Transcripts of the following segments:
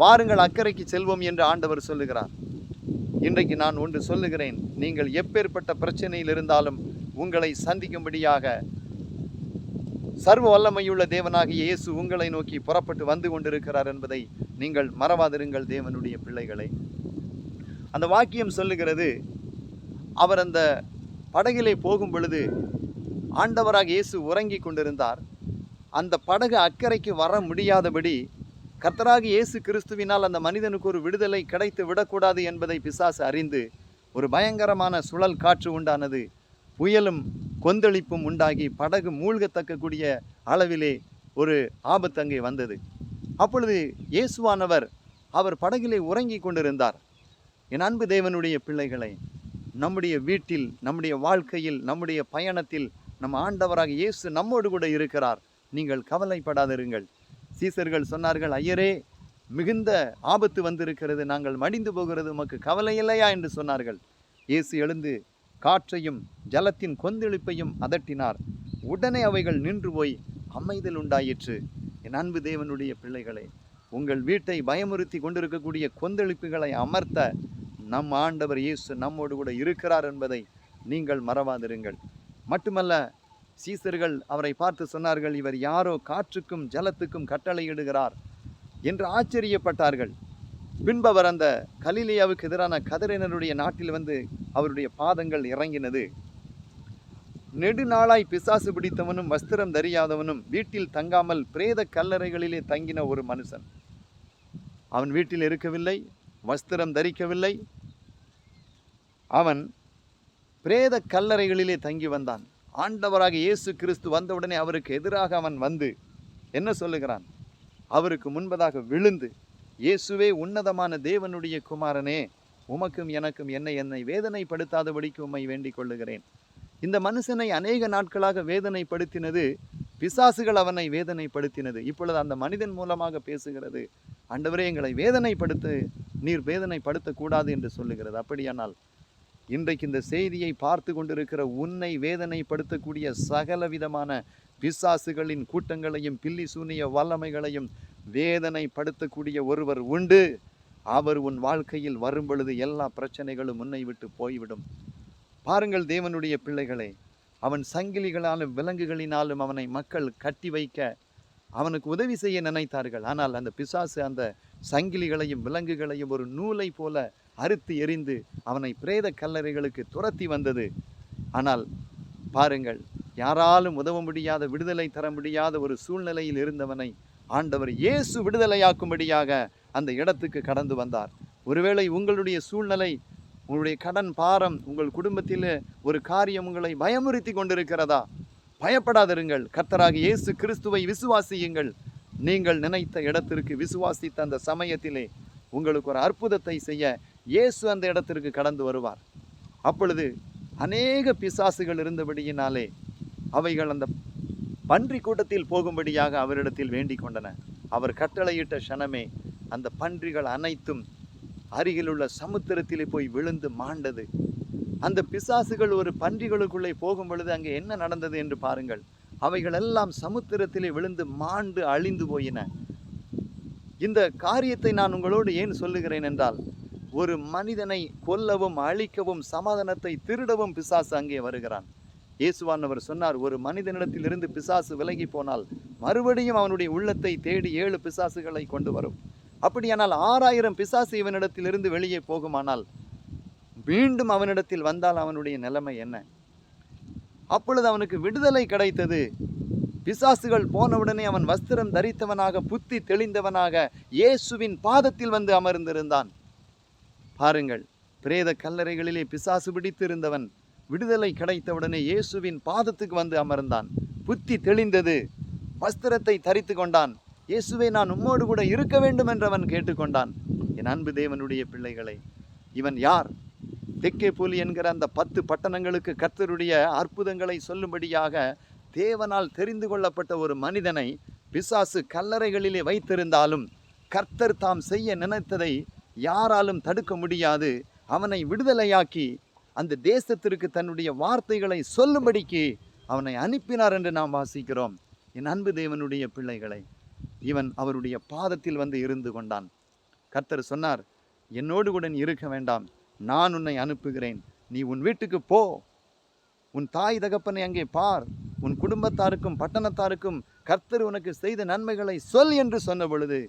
வாருங்கள் அக்கறைக்கு செல்வோம் என்று ஆண்டவர் சொல்லுகிறார். இன்றைக்கு நான் ஒன்று சொல்லுகிறேன் நீங்கள் எப்பேற்பட்ட பிரச்சனையில் இருந்தாலும் உங்களை சந்திக்கும்படியாக. சர்வ வல்லமையுள்ள தேவனாகிய இயேசு உங்களை நோக்கி புறப்பட்டு வந்து கொண்டிருக்கிறார் என்பதை நீங்கள் மறவாதிருங்கள் தேவனுடைய பிள்ளைகளை. அந்த வாக்கியம் சொல்லுகிறது அவர் அந்த படகிலே போகும் பொழுது ஆண்டவராக இயேசு உறங்கிக் கொண்டிருந்தார். அந்த படகு அக்கறைக்கு வர முடியாதபடி கர்த்தராக இயேசு கிறிஸ்துவினால் அந்த மனிதனுக்கு ஒரு விடுதலை கிடைத்து விடக்கூடாது என்பதை பிசாசு அறிந்து ஒரு பயங்கரமான சுழல் காற்று உண்டானது. புயலும் கொந்தளிப்பும் உண்டாகி படகு மூழ்கத்தக்கக்கூடிய அளவிலே ஒரு ஆபத்து அங்கே வந்தது. அப்பொழுது இயேசுவானவர் அவர் படகிலே உறங்கிக் கொண்டிருந்தார். என் அன்பு தேவனுடைய பிள்ளைகளை நம்முடைய வீட்டில் நம்முடைய வாழ்க்கையில் நம்முடைய பயணத்தில் நம் ஆண்டவராக இயேசு நம்மோடு கூட இருக்கிறார். நீங்கள் கவலைப்படாதிருங்கள். சீசர்கள் சொன்னார்கள் ஐயரே மிகுந்த ஆபத்து வந்திருக்கிறது நாங்கள் மடிந்து போகிறது உமக்கு கவலை இல்லையா? என்று சொன்னார்கள். இயேசு எழுந்து காற்றையும் ஜலத்தின் கொந்தளிப்பையும் அதட்டினார். உடனே அவைகள் நின்று போய் அமைதல் உண்டாயிற்று. என் அன்பு தேவனுடைய பிள்ளைகளே உங்கள் வீட்டை பயமுறுத்தி கொண்டிருக்கக்கூடிய கொந்தளிப்புகளை அமர்த்த நம் ஆண்டவர் இயேசு நம்மோடு கூட இருக்கிறார் என்பதை நீங்கள் மறவாதிருங்கள். மட்டுமல்ல சீசர்கள் அவரை பார்த்து சொன்னார்கள் இவர் யாரோ காற்றுக்கும் ஜலத்துக்கும் கட்டளையிடுகிறார் என்று ஆச்சரியப்பட்டார்கள். பின்பு அவர் அந்த கலிலியாவுக்கு எதிரான கதிரினருடைய நாட்டில் வந்து அவருடைய பாதங்கள் இறங்கினது. நெடுநாளாய் பிசாசு பிடித்தவனும் வஸ்திரம் தரியாதவனும் வீட்டில் தங்காமல் பிரேத கல்லறைகளிலே தங்கின ஒரு மனுஷன். அவன் வீட்டில் இருக்கவில்லை வஸ்திரம் தரிக்கவில்லை. அவன் பிரேத கல்லறைகளிலே தங்கி வந்தான். ஆண்டவராக இயேசு கிறிஸ்து வந்தவுடனே அவருக்கு எதிராக அவன் வந்து என்ன சொல்லுகிறான்? அவருக்கு முன்பதாக விழுந்து இயேசுவே உன்னதமான தேவனுடைய குமாரனே உமக்கும் எனக்கும் என்னை என்னை வேதனைப்படுத்தாதபடிக்கு உம்மை வேண்டிக் கொள்ளுகிறேன். இந்த மனுஷனை அநேக நாட்களாக வேதனைப்படுத்தினது பிசாசுகள் அவனை வேதனைப்படுத்தினது. இப்பொழுது அந்த மனிதன் மூலமாக பேசுகிறது அண்டவரே எங்களை வேதனைப்படுத்து நீர் வேதனைப்படுத்தக்கூடாது என்று சொல்லுகிறது. அப்படியானால் இன்றைக்கு இந்த செய்தியை பார்த்து கொண்டிருக்கிற உன்னை வேதனைப்படுத்தக்கூடிய சகல விதமான பிசாசுகளின் கூட்டங்களையும் பில்லி சூனிய வல்லமைகளையும் வேதனைப்படுத்தக்கூடிய ஒருவர் உண்டு. அவர் உன் வாழ்க்கையில் வரும் பொழுது எல்லா பிரச்சனைகளும் உன்னை விட்டு போய்விடும். பாருங்கள் தேவனுடைய பிள்ளைகளை அவன் சங்கிலிகளாலும் விலங்குகளினாலும் அவனை மக்கள் கட்டி வைக்க அவனுக்கு உதவி செய்ய நினைத்தார்கள். ஆனால் அந்த பிசாசு அந்த சங்கிலிகளையும் விலங்குகளையும் ஒரு நூலை போல அறுத்து எறிந்து அவனை பிரேத கல்லறைகளுக்கு துரத்தி வந்தது. ஆனால் பாருங்கள் யாராலும் உதவ முடியாத விடுதலை தர முடியாத ஒரு சூழ்நிலையில் இருந்தவனை ஆண்டவர் இயேசு விடுதலையாக்கும்படியாக அந்த இடத்துக்கு கடந்து வந்தார். ஒருவேளை உங்களுடைய சூழ்நிலை உங்களுடைய கடன் பாரம் உங்கள் குடும்பத்தில் ஒரு காரியம் உங்களை பயமுறுத்தி கொண்டிருக்கிறதா? பயப்படாதிருங்கள். கர்த்தராக இயேசு கிறிஸ்துவை விசுவாசியுங்கள். நீங்கள் நினைத்த இடத்திற்கு விசுவாசித்த அந்த சமயத்திலே உங்களுக்கு ஒரு அற்புதத்தை செய்ய இயேசு அந்த இடத்திற்கு கடந்து வருவார். அப்பொழுது அநேக பிசாசுகள் இருந்தபடியினாலே அவைகள் அந்த பன்றி கூட்டத்தில் போகும்படியாக அவரிடத்தில் வேண்டிக் கொண்டன. அவர் கட்டளையிட்ட க்ஷணமே அந்த பன்றிகள் அனைத்தும் அருகிலுள்ள சமுத்திரத்திலே போய் விழுந்து மாண்டது. அந்த பிசாசுகள் ஒரு பன்றிகளுக்குள்ளே போகும் பொழுது அங்கே என்ன நடந்தது என்று பாருங்கள். அவைகள் எல்லாம் சமுத்திரத்திலே விழுந்து மாண்டு அழிந்து போயின. இந்த காரியத்தை நான் உங்களோடு ஏன் சொல்லுகிறேன் என்றால் ஒரு மனிதனை கொல்லவும் அழிக்கவும் சமாதானத்தை திருடவும் பிசாசு அங்கே வருகிறான். இயேசுவானவர் சொன்னார் ஒரு மனிதனிடத்திலிருந்து பிசாசு விலகி போனால் மறுபடியும் அவனுடைய உள்ளத்தை தேடி ஏழு பிசாசுகளை கொண்டு வரும். அப்படியானால் ஆறாயிரம் பிசாசு இவனிடத்திலிருந்து வெளியே போகுமானால் மீண்டும் அவனிடத்தில் வந்தால் அவனுடைய நிலைமை என்ன? அப்பொழுது அவனுக்கு விடுதலை கிடைத்தது. பிசாசுகள் போனவுடனே அவன் வஸ்திரம் தரித்தவனாக புத்தி தெளிந்தவனாக இயேசுவின் பாதத்தில் வந்து அமர்ந்திருந்தான். பாருங்கள் பிரேத கல்லறைகளிலே பிசாசு பிடித்திருந்தவன் விடுதலை கிடைத்தவுடனே இயேசுவின் பாதத்துக்கு வந்து அமர்ந்தான். புத்தி தெளிந்தது. வஸ்திரத்தை தரித்து கொண்டான். இயேசுவை நான் உம்மோடு கூட இருக்க வேண்டும் என்றவன் கேட்டுக்கொண்டான். என் அன்பு தேவனுடைய பிள்ளைகளை இவன் யார்? தெக்கே புலி என்கிற அந்த பத்து பட்டணங்களுக்கு கர்த்தருடைய அற்புதங்களை சொல்லும்படியாக தேவனால் தெரிந்து கொள்ளப்பட்ட ஒரு மனிதனை பிசாசு கல்லறைகளிலே வைத்திருந்தாலும் கர்த்தர் தாம் செய்ய நினைத்ததை யாராலும் தடுக்க முடியாது. அவனை விடுதலையாக்கி அந்த தேசத்திற்கு தன்னுடைய வார்த்தைகளை சொல்லும்படிக்கு அவனை அனுப்பினார் என்று நாம் வாசிக்கிறோம். என் அன்பு தேவனுடைய பிள்ளைகளை இவன் அவருடைய பாதத்தில் வந்து இருந்து கொண்டான். கர்த்தர் சொன்னார் என்னோடு கூட நீ இருக்க வேண்டாம். நான் உன்னை அனுப்புகிறேன். நீ உன் வீட்டுக்கு போ. உன் தாய் தகப்பனை அங்கே பார். உன் குடும்பத்தாருக்கும் பட்டணத்தாருக்கும் கர்த்தர் உனக்கு செய்த நன்மைகளை சொல் என்று சொன்ன பொழுது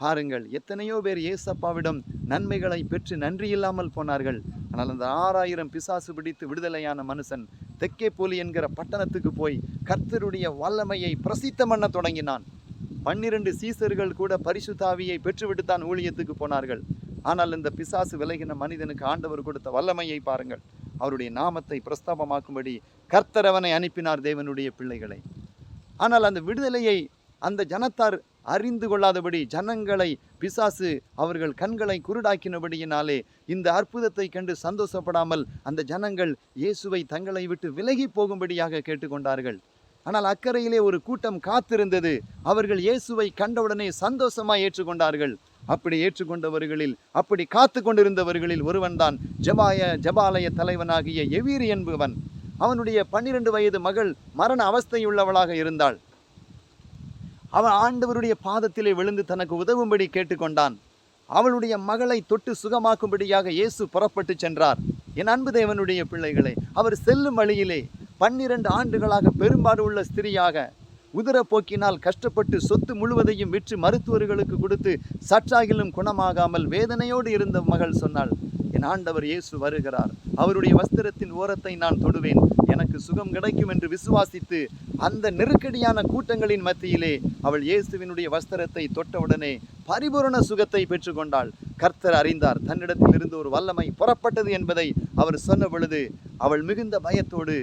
பாருங்கள் எத்தனையோ பேர் ஏசப்பாவிடம் நன்மைகளை பெற்று நன்றி இல்லாமல் போனார்கள். ஆனால் அந்த ஆறாயிரம் பிசாசு பிடித்து விடுதலையான மனுஷன் தெக்கே போலி என்கிற பட்டணத்துக்கு போய் கர்த்தருடைய வல்லமையை பிரசித்தம் பண்ண தொடங்கினான். பன்னிரண்டு சீசர்கள் கூட பரிசுத்தாவியை பெற்றுவிட்டு தான் ஊழியத்துக்கு போனார்கள். ஆனால் இந்த பிசாசு விலகின மனிதனுக்கு ஆண்டவர் கொடுத்த வல்லமையை பாருங்கள். அவருடைய நாமத்தை பிரஸ்தாபமாக்கும்படி கர்த்தரவனை அனுப்பினார் தேவனுடைய பிள்ளைகளை. ஆனால் அந்த விடுதலையை அந்த ஜனத்தார் அறிந்து கொள்ளாதபடி ஜனங்களை பிசாசு அவர்கள் கண்களை குருடாக்கினபடியினாலே இந்த அற்புதத்தை கண்டு சந்தோஷப்படாமல் அந்த ஜனங்கள் இயேசுவை தங்களை விட்டு விலகி போகும்படியாக கேட்டுக்கொண்டார்கள். ஆனால் அக்கறையிலே ஒரு கூட்டம் காத்திருந்தது. அவர்கள் இயேசுவை கண்டவுடனே சந்தோஷமாக ஏற்றுக்கொண்டார்கள். அப்படி ஏற்றுக்கொண்டவர்களில் அப்படி காத்து கொண்டிருந்தவர்களில் ஒருவன்தான் ஜபாய ஜபாலய தலைவனாகிய எவீர் என்பவன். அவனுடைய பன்னிரண்டு வயது மகள் மரண அவஸ்தையுள்ளவளாக இருந்தாள். அவன் ஆண்டவருடைய பாதத்திலே விழுந்து தனக்கு உதவும்படி கேட்டுக்கொண்டான். அவளுடைய மகளை தொட்டு சுகமாக்கும்படியாக இயேசு புறப்பட்டு சென்றார். என் அன்பு தேவனுடைய பிள்ளைகளை அவர் செல்லும் வழியிலே பன்னிரண்டு ஆண்டுகளாக பெரும்பாடு உள்ள ஸ்திரியாக உதிரப்போக்கினால் கஷ்டப்பட்டு சொத்து முழுவதையும் விற்று மருத்துவர்களுக்கு கொடுத்து சற்றாகிலும் குணமாகாமல் வேதனையோடு இருந்த மகள் சொன்னாள் என் ஆண்டவர் இயேசு வருகிறார். அவருடைய வஸ்திரத்தின் ஓரத்தை நான் தொடுவேன். எனக்கு சுகம் கிடைக்கும் என்று விசுவாசித்து அந்த நெருக்கடியான கூட்டங்களின் மத்தியிலே அவள் இயேசுவினுடைய வஸ்திரத்தை தொட்டவுடனே பரிபூரண சுகத்தை பெற்றுக்கொண்டாள். கர்த்தர் அறிந்தார் தன்னிடத்தில் இருந்து ஒரு வல்லமை புறப்பட்டது என்பதை அவர் சொன்ன பொழுது அவள் மிகுந்த பயத்தோடு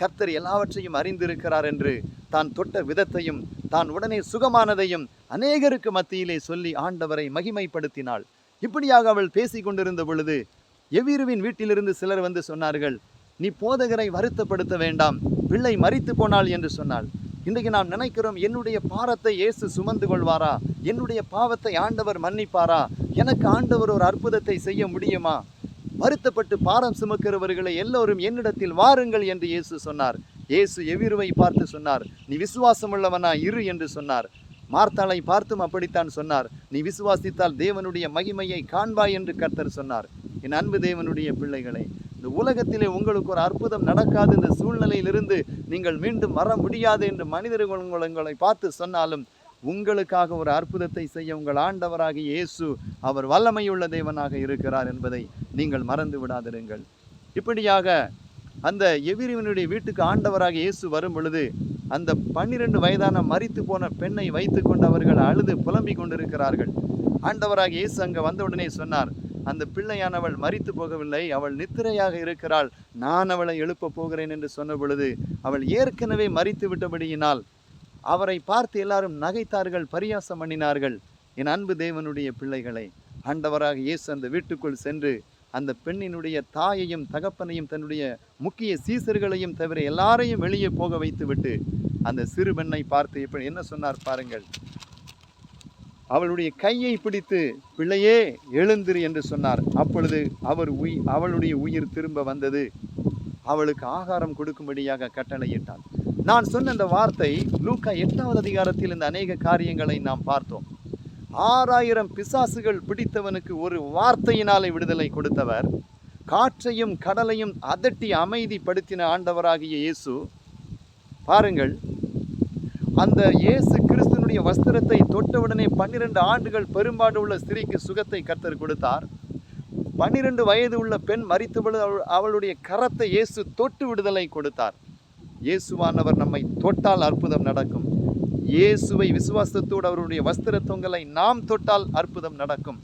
கர்த்தர் எல்லாவற்றையும் அறிந்திருக்கிறார் என்று தான் தொட்ட விதத்தையும் தான் உடனே சுகமானதையும் அநேகருக்கு மத்தியிலே சொல்லி ஆண்டவரை மகிமைப்படுத்தினாள். இப்படியாக அவள் பேசி கொண்டிருந்த பொழுது எவ்வீருவின் வீட்டிலிருந்து சிலர் வந்து சொன்னார்கள் நீ போதகரை வருத்தப்படுத்த வேண்டாம் பிள்ளை மறித்து போனாள் என்று சொன்னாள். இன்றைக்கு நாம் நினைக்கிறோம் என்னுடைய பாரத்தை இயேசு சுமந்து கொள்வாரா? என்னுடைய பாவத்தை ஆண்டவர் மன்னிப்பாரா? எனக்கு ஆண்டவர் ஒரு அற்புதத்தை செய்ய முடியுமா? வருத்தப்பட்டு பாரம் சுமக்கிறவர்களை எல்லோரும் என்னிடத்தில் வாருங்கள் என்று இயேசு சொன்னார். இயேசு எவிருவை பார்த்து சொன்னார் நீ விசுவாசமுள்ளவனா இரு என்று சொன்னார். மார்த்தாளை பார்த்தும் அப்படித்தான் சொன்னார். நீ விசுவாசித்தால் தேவனுடைய மகிமையை காண்பாய் என்று கர்த்தர் சொன்னார். என் அன்பு தேவனுடைய பிள்ளைகளை இந்த உலகத்திலே உங்களுக்கு ஒரு அற்புதம் நடக்காது. இந்த சூழ்நிலையிலிருந்து நீங்கள் மீண்டும் வர முடியாது என்று மனிதர்கள் உங்களை- பார்த்து சொன்னாலும் உங்களுக்காக ஒரு அற்புதத்தை செய்ய உங்கள் ஆண்டவராக இயேசு அவர் வல்லமையுள்ள தேவனாக இருக்கிறார் என்பதை நீங்கள் மறந்து விடாதிருங்கள். இப்படியாக அந்த எவிரிவனுடைய வீட்டுக்கு ஆண்டவராக இயேசு வரும் பொழுது அந்த பன்னிரண்டு வயதான மறித்து போன பெண்ணை வைத்துக்கொண்டு அவர்கள் அழுது புலம்பிக் கொண்டிருக்கிறார்கள். ஆண்டவராக இயேசு அங்கே வந்தவுடனே சொன்னார் அந்த பிள்ளையானவள் மறித்து போகவில்லை அவள் நித்திரையாக இருக்கிறாள். நான் அவளை எழுப்பப் போகிறேன் என்று சொன்ன பொழுது அவள் ஏற்கனவே மறித்து விட்டபடியினால் அவரை பார்த்து எல்லாரும் நகைத்தார்கள் பரியாசம் பண்ணினார்கள். என் அன்பு தேவனுடைய பிள்ளைகளை ஆண்டவராக இயேசு அந்த வீட்டுக்குள் சென்று அந்த பெண்ணினுடைய தாயையும் தகப்பனையும் தன்னுடைய முக்கிய சீசர்களையும் தவிர எல்லாரையும் வெளியே போக வைத்துவிட்டு அந்த சிறு பெண்ணை பார்த்து இப்படி என்ன சொன்னார் பாருங்கள். அவளுடைய கையை பிடித்து பிள்ளையே எழுந்திரு என்று சொன்னார். அப்பொழுது அவர் உய் அவளுடைய உயிர் திரும்ப வந்தது. அவளுக்கு ஆகாரம் கொடுக்கும்படியாக கட்டளையிட்டார் நான் சொன்ன இந்த வார்த்தை லூக்கா எட்டாவது அதிகாரத்தில் இந்த அநேக காரியங்களை நாம் பார்த்தோம். ஆறாயிரம் பிசாசுகள் பிடித்தவனுக்கு ஒரு வார்த்தையினாலே விடுதலை கொடுத்தவர் காற்றையும் கடலையும் அதட்டி அமைதிப்படுத்தின ஆண்டவராகிய இயேசு. பாருங்கள் அந்த இயேசு கிறிஸ்தனுடைய வஸ்திரத்தை தொட்டவுடனே பன்னிரண்டு ஆண்டுகள் பெரும்பாடு உள்ள ஸ்திரீக்கு சுகத்தை கர்த்தர் கொடுத்தார். பன்னிரண்டு வயது உள்ள பெண் மரித்த அவள் அவளுடைய கரத்தை இயேசு தொட்டு விடுதலை கொடுத்தார். இயேசுவானவர் நம்மை தொட்டால் அற்புதம் நடக்கும். இயேசுவை விசுவாசத்தோடு அவருடைய வஸ்திர தொங்கலை நாம் தொட்டால் அற்புதம் நடக்கும்.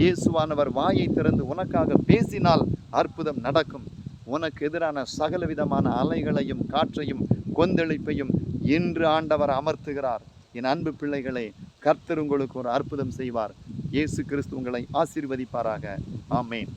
இயேசுவானவர் வாயை திறந்து உனக்காக பேசினால் அற்புதம் நடக்கும். உனக்கு எதிரான சகல விதமான அலைகளையும் காற்றையும் கொந்தளிப்பையும் இன்று ஆண்டவர் அமர்த்துகிறார். என் அன்பு பிள்ளைகளே கர்த்தர் உங்களுக்கு ஒரு அற்புதம் செய்வார். இயேசு கிறிஸ்து உங்களை ஆசீர்வதிப்பாராக. ஆமேன்.